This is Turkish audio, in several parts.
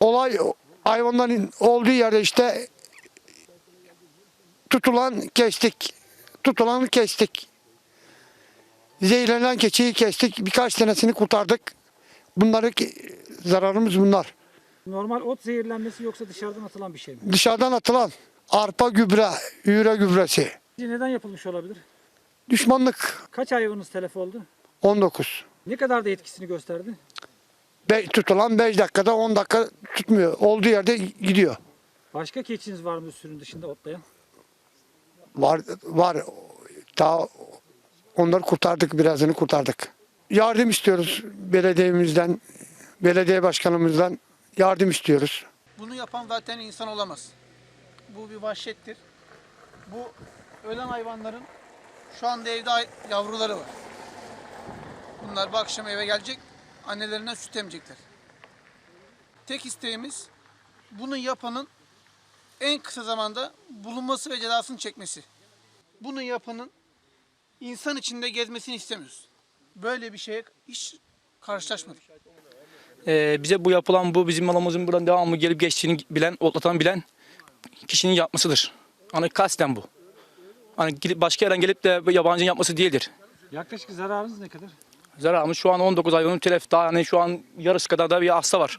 olay hayvanların olduğu yerde işte tutulan kestik. Tutulanı kestik. Zehirlenen keçiyi kestik. Birkaç tanesini kurtardık. Bunları zararımız bunlar. Normal ot zehirlenmesi yoksa dışarıdan atılan bir şey mi? Dışarıdan atılan arpa gübre, üre gübresi. Neden yapılmış olabilir? Düşmanlık Kaç hayvanınız telef oldu? 19. Ne kadar da etkisini gösterdi? Be, tutulan 5 dakikada 10 dakika tutmuyor. Olduğu yerde gidiyor. Başka keçiniz var mı sürün dışında otlayan? Var var. Daha onları kurtardık, birazını kurtardık. Yardım istiyoruz belediyemizden, belediye başkanımızdan yardım istiyoruz. Bunu yapan zaten insan olamaz. Bu bir vahşettir. Bu ölen hayvanların şu anda evde yavruları var. Bunlar bu akşam eve gelecek, annelerinden süt emecekler. Tek isteğimiz bunu yapanın en kısa zamanda bulunması ve cezasını çekmesi. Bunu yapanın insan içinde gezmesini istemiyoruz. Böyle bir şeye hiç karşılaşmadık. Ee, bize bu yapılan bu bizim malımızın buradan devamlı gelip geçtiğini bilen, otlatan bilen kişinin yapmasıdır. Hani kasten bu. Hani gidip başka yerden gelip de yabancının yapması değildir. Yaklaşık zararınız ne kadar? Zararımız şu an 19 hayvanın telef. Daha hani şu an yarısı kadar da bir hasta var.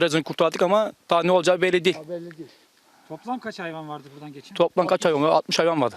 Birazını kurtardık ama daha ne olacağı belli değil. Toplam kaç hayvan vardı buradan geçen? Toplam kaç hayvan var? 60 hayvan vardı.